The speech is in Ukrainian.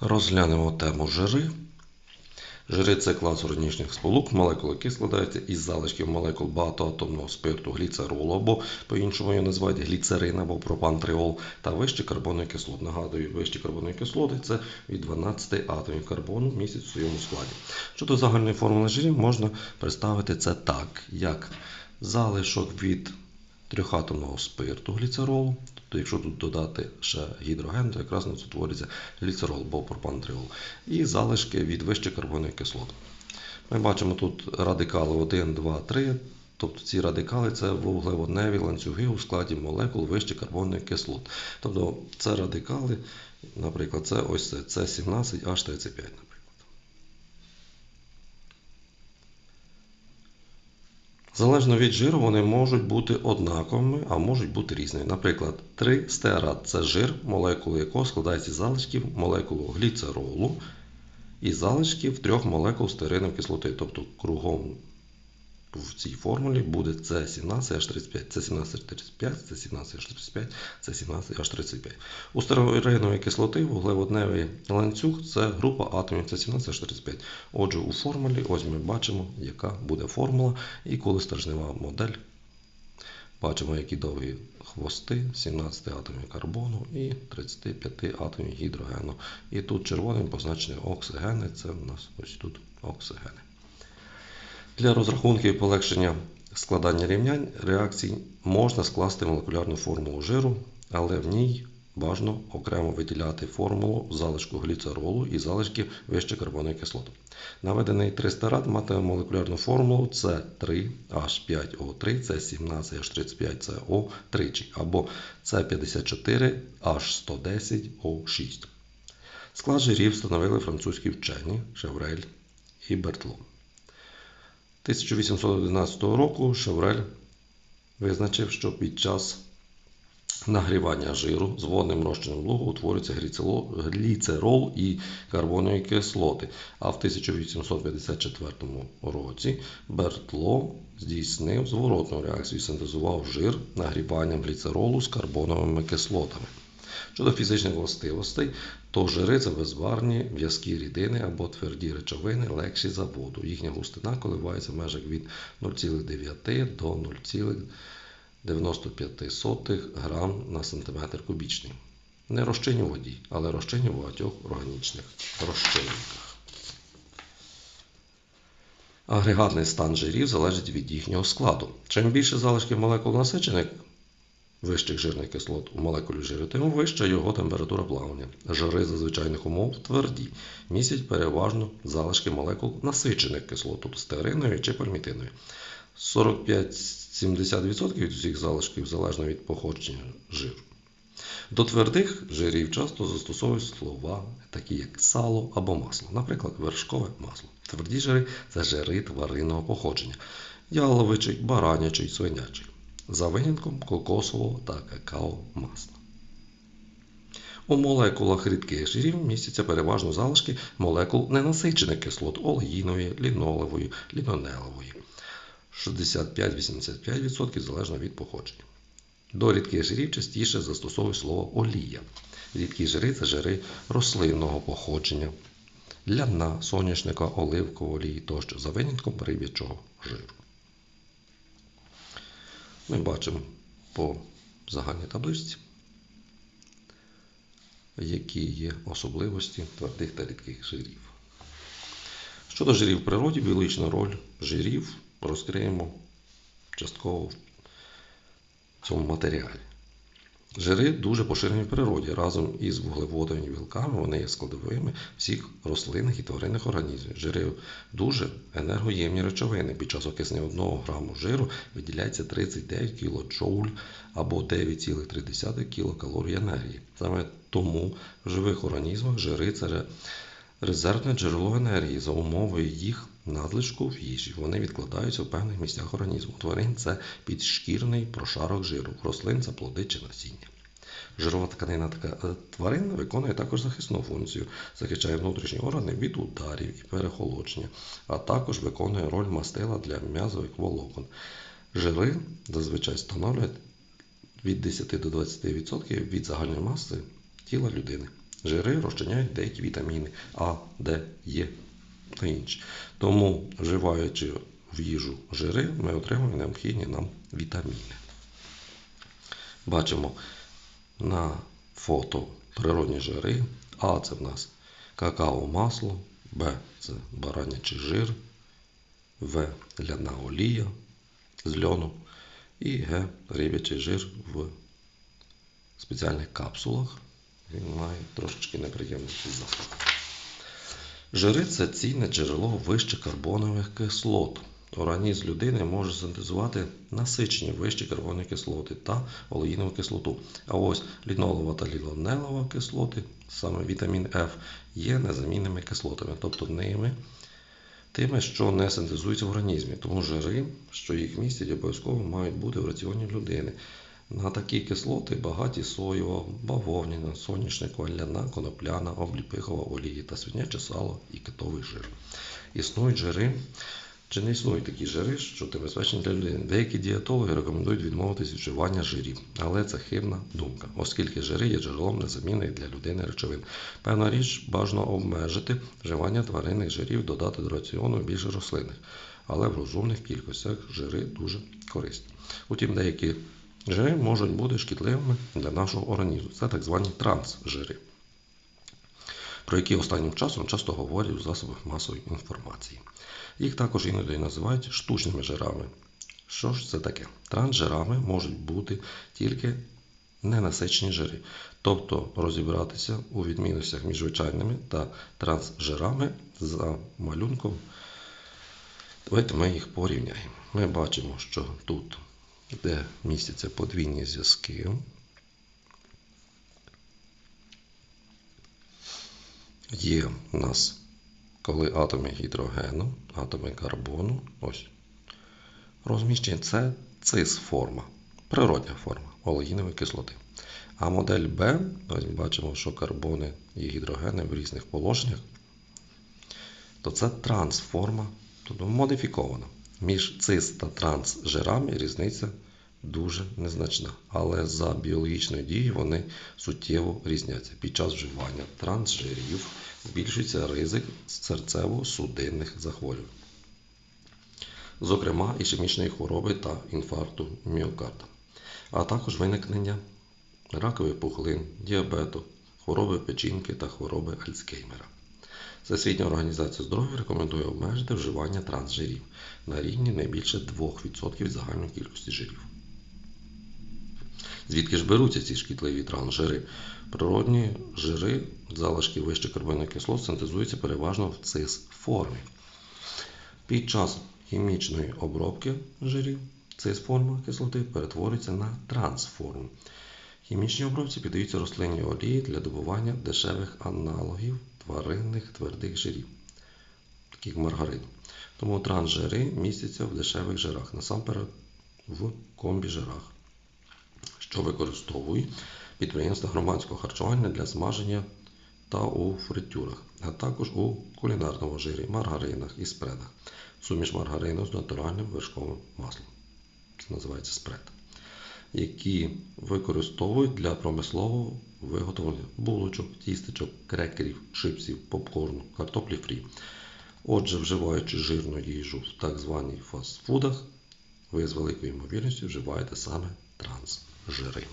Розглянемо тему жири. Жири це клас органічних сполук, молекули, які складаються із залишків молекул багатоатомного спирту гліцеролу, або по-іншому його називають гліцерин або пропантриол, та вищі карбонові кислоти. Нагадую, вищі карбонові кислоти це від 12 атомів карбону містять в своєму складі. Щодо загальної формули жирів, можна представити це так, як залишок від трьохатомного спирту гліцеролу. Тобто, якщо тут додати ще гідроген, то якраз у нас утвориться гліцерол або пропантриол. І залишки від вищих карбонових кислот. Ми бачимо тут радикали 1, 2, 3. Тобто ці радикали це вуглеводневі ланцюги у складі молекул вищих карбонових кислот. Тобто це радикали, наприклад, це ось це, це 17H35, наприклад. Залежно від жиру, вони можуть бути однаковими, а можуть бути різними. Наприклад, 3 стеарат це жир, молекули якого складається з залишків молекул гліцеролу і залишків трьох молекул стеринової кислоти. Тобто кругом в цій формулі буде С17H35, С17H35, С17H35, С17H35. У стеринової кислоти вуглеводневий ланцюг це група атомів С17H35. Отже, у формулі ось ми бачимо, яка буде формула і коли стержнева модель. Бачимо, які довгі хвости, 17 атомів карбону і 35 атомів гідрогену. І тут червоним позначені оксигени, це у нас ось тут оксигени. Для розрахунків і полегшення складання рівнянь реакцій можна скласти молекулярну формулу жиру, але в ній бажано окремо виділяти формулу залишку гліцеролу і залишки вищих карбонових кислот. Наведений 300 рад матиме молекулярну формулу С3H5O3, С17H35CO тричі або С54H110O6. Склад жирів встановили французькі вчені Шеврель і Бертло. 1811 року Шеврель визначив, що під час нагрівання жиру з водним розчином лугу утворюється гліцерол і карбонові кислоти. А в 1854 році Бертло здійснив зворотну реакцію і синтезував жир нагріванням гліцеролу з карбоновими кислотами. Щодо фізичних властивостей, то жири це безбарні в'язкі рідини або тверді речовини, легші за воду. Їхня густина коливається в межах від 0,9 до 0,95 грам на сантиметр кубічний. Не розчинні у воді, але розчинні в багатьох органічних розчинниках. Агрегатний стан жирів залежить від їхнього складу. Чим більше залишків молекул насичених вищих жирних кислот у молекулі жиру, тим вища його температура плавання. Жири за звичайних умов тверді, містять переважно залишки молекул насичених кислот, тобто стеринової чи пальмітинової. 45-70% від усіх залишків залежно від походження жиру. До твердих жирів часто застосовують слова, такі як сало або масло, наприклад, вершкове масло. Тверді жири це жири тваринного походження, яловичий, баранячий, свинячий за винятком кокосового та какао масла. У молекулах рідких жирів містяться переважно залишки молекул ненасичених кислот олеїнової, лінолевої, лінонелевої 65-85% залежно від походження. До рідких жирів частіше застосовують слово олія. Рідкі жири це жири рослинного походження, ляна, соняшника, оливкової олії тощо за винятком риб'ячого жиру. Ми бачимо по загальній табличці, які є особливості твердих та рідких жирів. Щодо жирів в природі, біологічна роль жирів розкриємо частково в цьому матеріалі. Жири дуже поширені в природі. Разом із вуглеводами і білками вони є складовими всіх рослинних і тваринних організмів. Жири дуже енергоємні речовини. Під час окиснення 1 граму жиру виділяється 39 кДж або 9,3 кілокалорії енергії. Саме тому в живих організмах жири це резервне джерело енергії за умовою їх надлишку в їжі. Вони відкладаються в певних місцях організму. Тварин це підшкірний прошарок жиру, рослин це плоди чи насіння. Жирова тканина така тварин виконує також захисну функцію, захищає внутрішні органи від ударів і перехолодження, а також виконує роль мастила для м'язових волокон. Жири зазвичай становлять від 10 до 20% від загальної маси тіла людини. Жири розчиняють деякі вітаміни А, Д, Е та інші. Тому, вживаючи в їжу жири, ми отримуємо необхідні нам вітаміни. Бачимо на фото природні жири. А це в нас какао масло, Б це баранячий жир, В ляна олія з льону і Г рибячий жир в спеціальних капсулах. Він має трошечки неприємний запах. Жири це цінне джерело вище карбонових кислот. Організм людини може синтезувати насичені вищі карбонові кислоти та олеїнову кислоту. А ось лінолова та лінонелова кислоти, саме вітамін F, є незамінними кислотами, тобто ними, тими, що не синтезуються в організмі. Тому жири, що їх містять, обов'язково мають бути в раціоні людини. На такі кислоти багаті соєва, бавовняна, соняшникова, ляна, конопляна, обліпихова олії та свиняче сало і китовий жир. Існують жири, чи не існують такі жири, що небезпечні для людини. Деякі дієтологи рекомендують відмовитись від вживання жирів, але це хибна думка, оскільки жири є джерелом незамінних для людини речовин. Певна річ бажано обмежити вживання тваринних жирів, додати до раціону більше рослинних, але в розумних кількостях жири дуже корисні. Утім, деякі Жири можуть бути шкідливими для нашого організму. Це так звані трансжири, про які останнім часом часто говорять у засобах масової інформації. Їх також іноді називають штучними жирами. Що ж це таке? Трансжирами можуть бути тільки ненасичені жири, тобто розібратися у відмінностях між звичайними та трансжирами за малюнком. Давайте ми їх порівняємо. Ми бачимо, що тут де містяться подвійні зв'язки. Є у нас, коли атоми гідрогену, атоми карбону, ось, розміщені це цис-форма, природня форма олеїнової кислоти. А модель Б, ось бачимо, що карбони і гідрогени в різних положеннях, то це трансформа, тобто модифікована. Між цис та транс жирами різниця дуже незначна, але за біологічною дією вони суттєво різняться. Під час вживання трансжирів збільшується ризик серцево-судинних захворювань, зокрема ішемічної хвороби та інфаркту міокарда, а також виникнення ракових пухлин, діабету, хвороби печінки та хвороби Альцгеймера. Всесвітня організація здоров'я рекомендує обмежити вживання трансжирів на рівні не більше 2% загальної кількості жирів. Звідки ж беруться ці шкідливі трансжири? Природні жири, залишки вищих карбонових кислот синтезуються переважно в цис-формі. Під час хімічної обробки жирів цис-форма кислоти перетворюється на трансформу. Хімічній обробці піддаються рослинні олії для добування дешевих аналогів тваринних твердих жирів, таких маргарин. Тому трансжири містяться в дешевих жирах, насамперед в комбіжирах, що використовують підприємства громадського харчування для смаження та у фритюрах, а також у кулінарному жирі, маргаринах і спредах. Суміш маргарину з натуральним вершковим маслом. Це називається спред які використовують для промислового виготовлення булочок, тістечок, крекерів, чипсів, попкорну, картоплі фрі. Отже, вживаючи жирну їжу в так званих фастфудах, ви з великою ймовірністю вживаєте саме трансжири.